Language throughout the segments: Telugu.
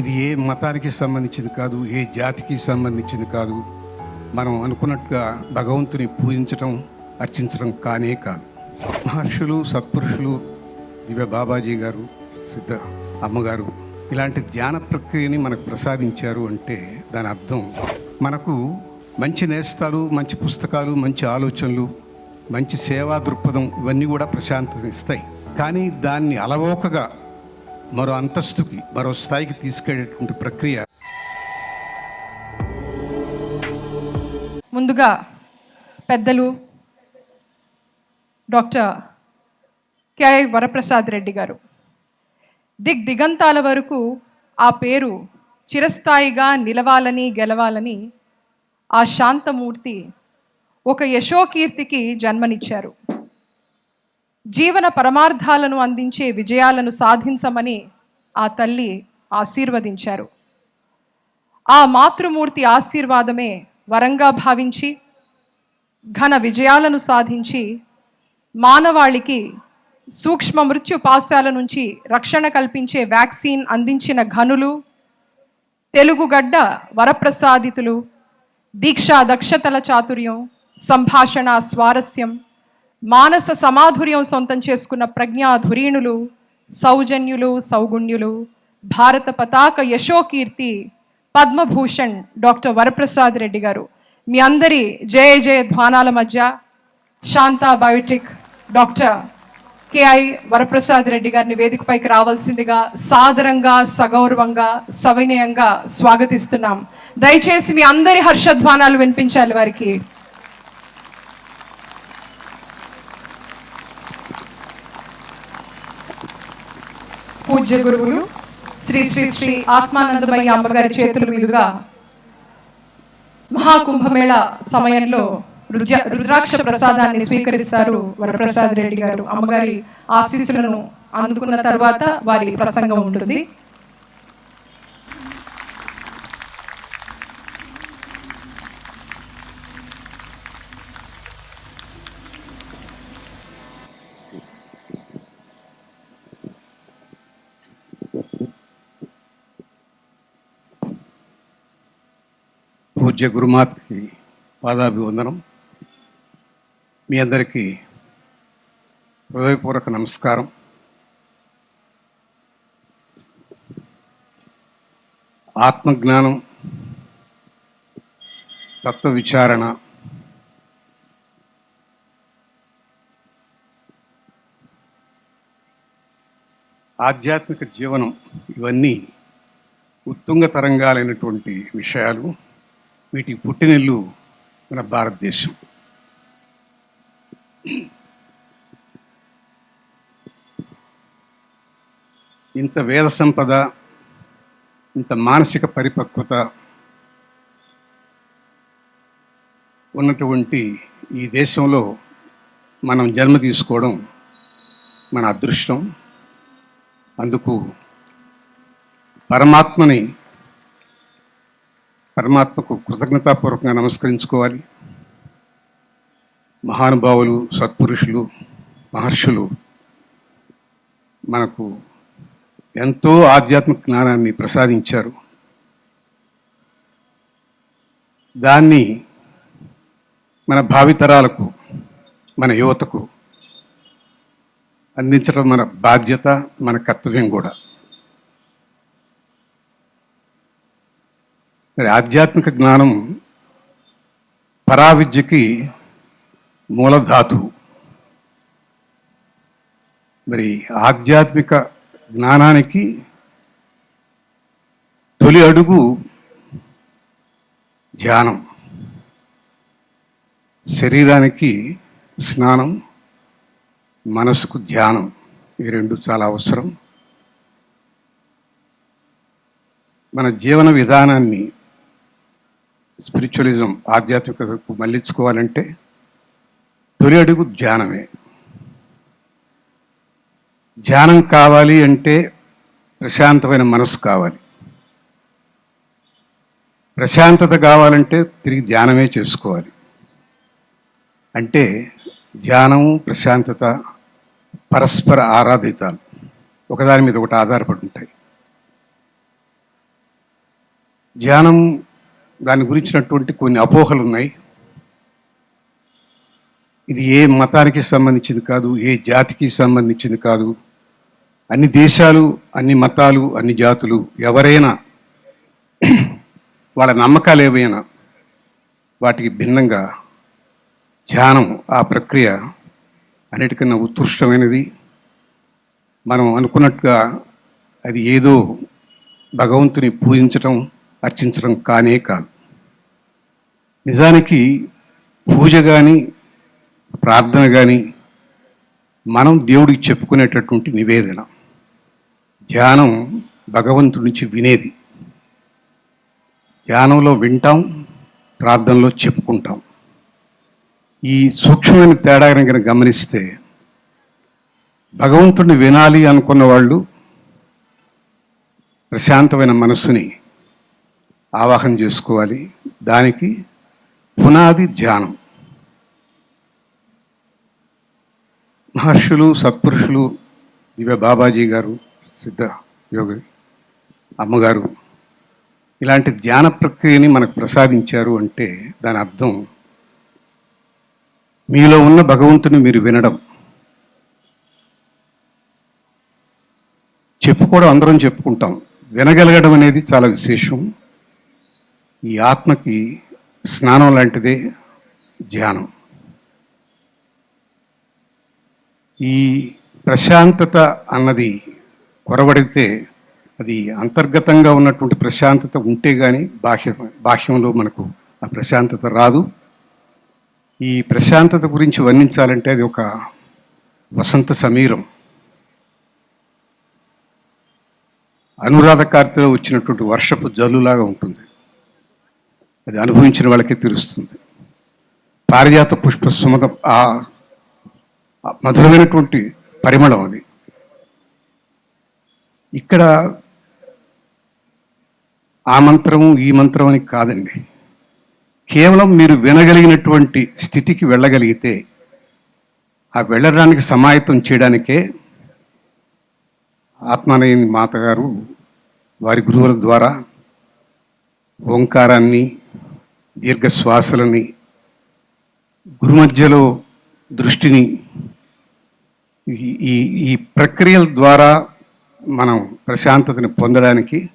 ఇది ఏ మతానికి సంబంధించింది కాదు ఏ జాతికి సంబంధించింది కాదు. మనం అనుకున్నట్టుగా భగవంతుని పూజించడం అర్చించడం కానే కాదు. మహర్షులు సత్పురుషులు దివ్య బాబాజీ గారు సిద్ధ అమ్మగారు ఇలాంటి ధ్యాన ప్రక్రియని మనకు ప్రసాదించారు అంటే దాని అర్థం మనకు మంచి నేస్తాలు మంచి పుస్తకాలు మంచి ఆలోచనలు మంచి సేవా దృక్పథం ఇవన్నీ కూడా ప్రశాంతత ఇస్తాయి కానీ దాన్ని అలవోకగా మరో అంతస్తుకి మరో స్థాయికి తీసుకెళ్ళేటువంటి ప్రక్రియ. ముందుగా పెద్దలు డాక్టర్ కెఐ వరప్రసాద్ రెడ్డి గారు. దిగ్ దిగంతాల వరకు ఆ పేరు చిరస్థాయిగా నిలవాలని గెలవాలని ఆ శాంతమూర్తి ఒక యశోకీర్తికి జన్మనిచ్చారు. జీవన పరమార్థాలను అందించే విజయాలను సాధించమని ఆ తల్లి ఆశీర్వదించారు. ఆ మాతృమూర్తి ఆశీర్వాదమే వరంగా భావించి ఘన విజయాలను సాధించి మానవాళికి సూక్ష్మ మృత్యు పాశాల నుంచి రక్షణ కల్పించే వ్యాక్సిన్ అందించిన ఘనులు తెలుగుగడ్డ వరప్రసాదితులు దీక్షా దక్షతల చాతుర్యం సంభాషణ స్వారస్యం మానస సమాధుర్యం సొంతం చేసుకున్న ప్రజ్ఞాధురీణులు సౌజన్యులు సౌగుణ్యులు భారత పతాక యశోకీర్తి పద్మభూషణ్ డాక్టర్ వరప్రసాద్ రెడ్డి గారు. మీ అందరి జయ జయ ధ్వానాల మధ్య Shantha biotic doctor K I Varaprasad Reddy గారిని వేదికపైకి రావాల్సిందిగా సాదరంగా సగౌరవంగా సవినయంగా స్వాగతిస్తున్నాం. దయచేసి మీ అందరి హర్షధ్వానాలు వినిపించాలి వారికి. పూజ్య గురువులు శ్రీ శ్రీ శ్రీ ఆత్మానందమయ్య అమ్మగారి చేతుల మీదుగా మహాకుంభమేళ సమయంలో రుద్ర- రుద్రాక్ష ప్రసాదాన్ని స్వీకరిస్తారు వరప్రసాద్ రెడ్డి గారు. అమ్మగారి ఆశీస్సులను అందుకున్న తర్వాత వారి ప్రసంగం ఉంటుంది. పూజ్య గురుమాతకి పాదాభివందనం. మీ అందరికీ హృదయపూర్వక నమస్కారం. ఆత్మజ్ఞానం తత్వ విచారణ ఆధ్యాత్మిక జీవనం ఇవన్నీ ఉత్తుంగ తరంగాలైనటువంటి విషయాలు వీటి పుట్టినిల్లు మన భారతదేశం. ఇంత వేద సంపద ఇంత మానసిక పరిపక్వత ఉన్నటువంటి ఈ దేశంలో మనం జన్మ తీసుకోవడం మన అదృష్టం. అందుకు పరమాత్మని పరమాత్మకు కృతజ్ఞతాపూర్వకంగా నమస్కరించుకోవాలి. మహానుభావులు సత్పురుషులు మహర్షులు మనకు ఎంతో ఆధ్యాత్మిక జ్ఞానాన్ని ప్రసాదించారు. దాన్ని మన భావితరాలకు మన యువతకు అందించడం మన బాధ్యత మన కర్తవ్యం కూడా. మరి ఆధ్యాత్మిక జ్ఞానం పరావిద్యకి మూలధాతు మరి ఆధ్యాత్మిక జ్ఞానానికి తొలి అడుగు ధ్యానం. శరీరానికి స్నానం మనసుకు ధ్యానం ఈ రెండు చాలా అవసరం. మన జీవన విధానాన్ని స్పిరిచువలిజం ఆధ్యాత్మికతకు మళ్ళించుకోవాలంటే తొలి అడుగు ధ్యానమే. ధ్యానం కావాలి అంటే ప్రశాంతమైన మనసు కావాలి. ప్రశాంతత కావాలంటే తిరిగి ధ్యానమే చేసుకోవాలి. అంటే ధ్యానము ప్రశాంతత పరస్పర ఆరాధితాలు ఒకదాని మీద ఒకటి ఆధారపడి ఉంటాయి. ధ్యానం దాని గురించినటువంటి కొన్ని అపోహలు ఉన్నాయి ఇది ఏ మతానికి సంబంధించింది కాదు ఏ జాతికి సంబంధించింది కాదు. అన్ని దేశాలు అన్ని మతాలు అన్ని జాతులు ఎవరైనా వాళ్ళ నమ్మకాలు ఏవైనా వాటికి భిన్నంగా ధ్యానం ఆ ప్రక్రియ అన్నిటికన్నా ఉత్కృష్టమైనది. మనం అనుకున్నట్టుగా అది ఏదో భగవంతుని పూజించటం అర్చించడం కానే కాదు. నిజానికి పూజ కానీ ప్రార్థన కానీ మనం దేవుడికి చెప్పుకునేటటువంటి నివేదన ధ్యానం భగవంతుడి నుంచి వినేది. ధ్యానంలో వింటాం ప్రార్థనలో చెప్పుకుంటాం. ఈ సూక్ష్మమైన తేడా కనుక గమనిస్తే భగవంతుడిని వినాలి అనుకున్న వాళ్ళు ప్రశాంతమైన మనస్సుని ఆవాహన చేసుకోవాలి. దానికి పునాది ధ్యానం. మహర్షులు సత్పురుషులు దివ్య బాబాజీ గారు సిద్ధ యోగి అమ్మగారు ఇలాంటి ధ్యాన ప్రక్రియని మనకు ప్రసాదించారు అంటే దాని అర్థం మీలో ఉన్న భగవంతుని మీరు వినడం. చెప్పుకోవడం అందరం చెప్పుకుంటాం. వినగలగడం అనేది చాలా విశేషం. ఈ ఆత్మకి స్నానం లాంటిదే ధ్యానం. ఈ ప్రశాంతత అన్నది కొరవడితే అది అంతర్గతంగా ఉన్నటువంటి ప్రశాంతత ఉంటే కానీ బాహ్య బాహ్యంలో మనకు ఆ ప్రశాంతత రాదు. ఈ ప్రశాంతత గురించి వర్ణించాలంటే అది ఒక వసంత సమీరం. అనురాధ కార్తెలో వచ్చినటువంటి వర్షపు జల్లులాగా ఉంటుంది. అది అనుభవించిన వాళ్ళకే తెలుస్తుంది. పారిజాత పుష్ప సుమత ఆ ఆ మధురమైనటువంటి పరిమళం అది. ఇక్కడ ఆ మంత్రము ఈ మంత్రం అని కాదండి. కేవలం మీరు వినగలిగినటువంటి స్థితికి వెళ్ళగలిగితే ఆ వెళ్ళడానికి సమాయత్తం చేయడానికే ఆత్మానయని మాతగారు వారి గురువుల ద్వారా ఓంకారాన్ని దీర్ఘ శ్వాసలని గురు మధ్యలో దృష్టిని ఈ- ఈ ప్రక్రియల ద్వారా మనం ప్రశాంతతని పొందడానికి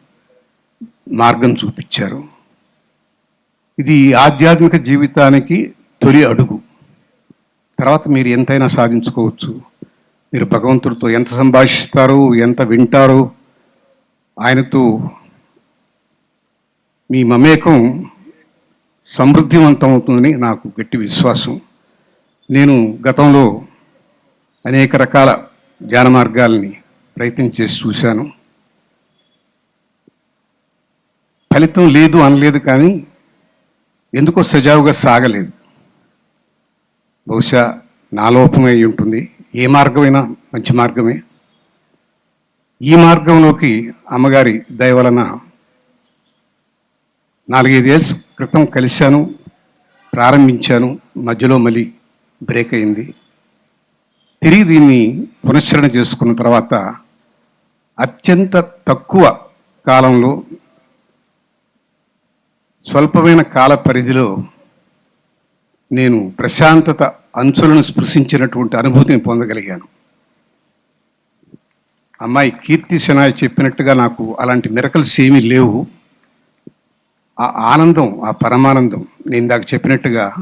మార్గం చూపించారు. ఇది ఆధ్యాత్మిక జీవితానికి తొలి అడుగు. తర్వాత మీరు ఎంతైనా సాధించుకోవచ్చు. మీరు భగవంతుడితో ఎంత సంభాషిస్తారు ఎంత వింటారో ఆయనతో మీ మమేకం సమృద్ధివంతమవుతుందని నాకు గట్టి విశ్వాసం. నేను గతంలో అనేక రకాల ధ్యాన మార్గాల్ని ప్రయత్నం చేసి చూశాను. ఫలితం లేదు అనలేదు కానీ ఎందుకో సజావుగా సాగలేదు. బహుశా నా లోపమే అయి ఉంటుంది. ఏ మార్గమైనా మంచి మార్గమే. ఈ మార్గంలోకి అమ్మగారి దయ వలన నాలుగైదేళ్ళ క్రితం కలిశాను ప్రారంభించాను మధ్యలో మళ్ళీ బ్రేక్ అయింది. తిరిగి దీన్ని పునశ్చరణ చేసుకున్న తర్వాత అత్యంత తక్కువ కాలంలో స్వల్పమైన కాల పరిధిలో నేను ప్రశాంతత అంచులను స్పృశించినటువంటి అనుభూతిని పొందగలిగాను. అమ్మాయి కీర్తి శనాయ్ చెప్పినట్టుగా నాకు అలాంటి మిరకల్స్ ఏమీ లేవు. ఆ ఆనందం ఆ పరమానందం నేను ఇందాక చెప్పినట్టుగా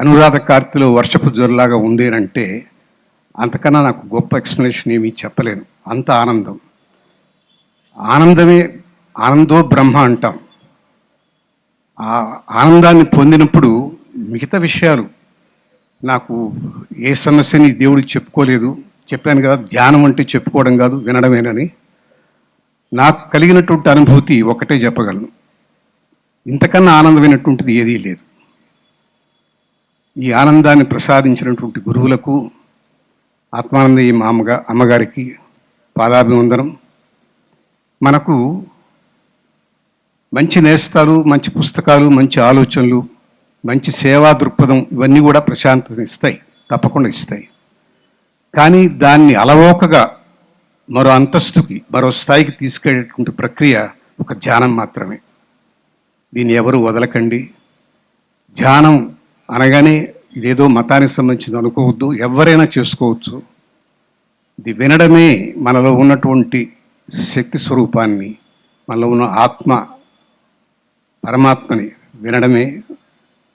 అనురాధ కార్తిలో వర్షపు జొరలాగా ఉంది అని అంటే అంతకన్నా నాకు గొప్ప ఎక్స్ప్లెనేషన్ ఏమీ చెప్పలేను. అంత ఆనందం. ఆనందమే ఆనందో బ్రహ్మ అంటాం. ఆ ఆనందాన్ని పొందినప్పుడు మిగతా విషయాలు నాకు ఏ సమస్యని దేవుడికి చెప్పుకోలేదు. చెప్పాను కదా ధ్యానం అంటే చెప్పుకోవడం కాదు వినడమేనని. నాకు కలిగినటువంటి అనుభూతి ఒకటే చెప్పగలను. ఇంతకన్నా ఆనందమైనటువంటిది ఏదీ లేదు. ఈ ఆనందాన్ని ప్రసాదించినటువంటి గురువులకు ఆత్మానందయ్య మా అమ్మగా అమ్మగారికి పాదాభివందనం. మనకు మంచి నేస్తాలు మంచి పుస్తకాలు మంచి ఆలోచనలు మంచి సేవా దృక్పథం ఇవన్నీ కూడా ప్రశాంతత ఇస్తాయి తప్పకుండా ఇస్తాయి. కానీ దాన్ని అలవోకగా మరో అంతస్తుకి మరో స్థాయికి తీసుకెళ్ళేటువంటి ప్రక్రియ ఒక ధ్యానం మాత్రమే. దీన్ని ఎవరు వదలకండి. ధ్యానం అనగానే ఇదేదో మతానికి సంబంధించింది అనుకోవద్దు ఎవరైనా చేసుకోవచ్చు. ఇది వినడమే మనలో ఉన్నటువంటి శక్తి స్వరూపాన్ని మనలో ఉన్న ఆత్మ పరమాత్మని వినడమే.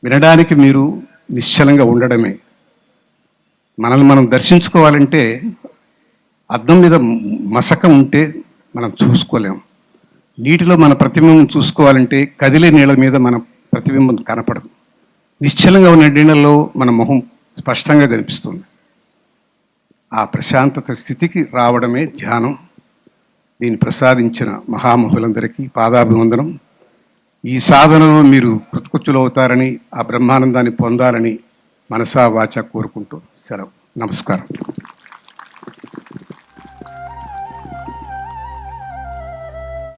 వినడానికి మీరు నిశ్చలంగా ఉండడమే. మనల్ని మనం దర్శించుకోవాలంటే అద్దం మీద మసక ఉంటే మనం చూసుకోలేం. నీటిలో మన ప్రతిబింబం చూసుకోవాలంటే కదిలే నీళ్ళ మీద మన ప్రతిబింబం కనపడదు. నిశ్చలంగా ఉన్న నీళ్ళలో మన మొహం స్పష్టంగా కనిపిస్తుంది. ఆ ప్రశాంతత స్థితికి రావడమే ధ్యానం. దీన్ని ప్రసాదించిన మహామహులందరికీ పాదాభివందనం. ఈ సాధనలో మీరు కృతకృత్యులవుతారని ఆ బ్రహ్మానందాన్ని పొందాలని మనసా వాచ కోరుకుంటూ సెలవు. నమస్కారం.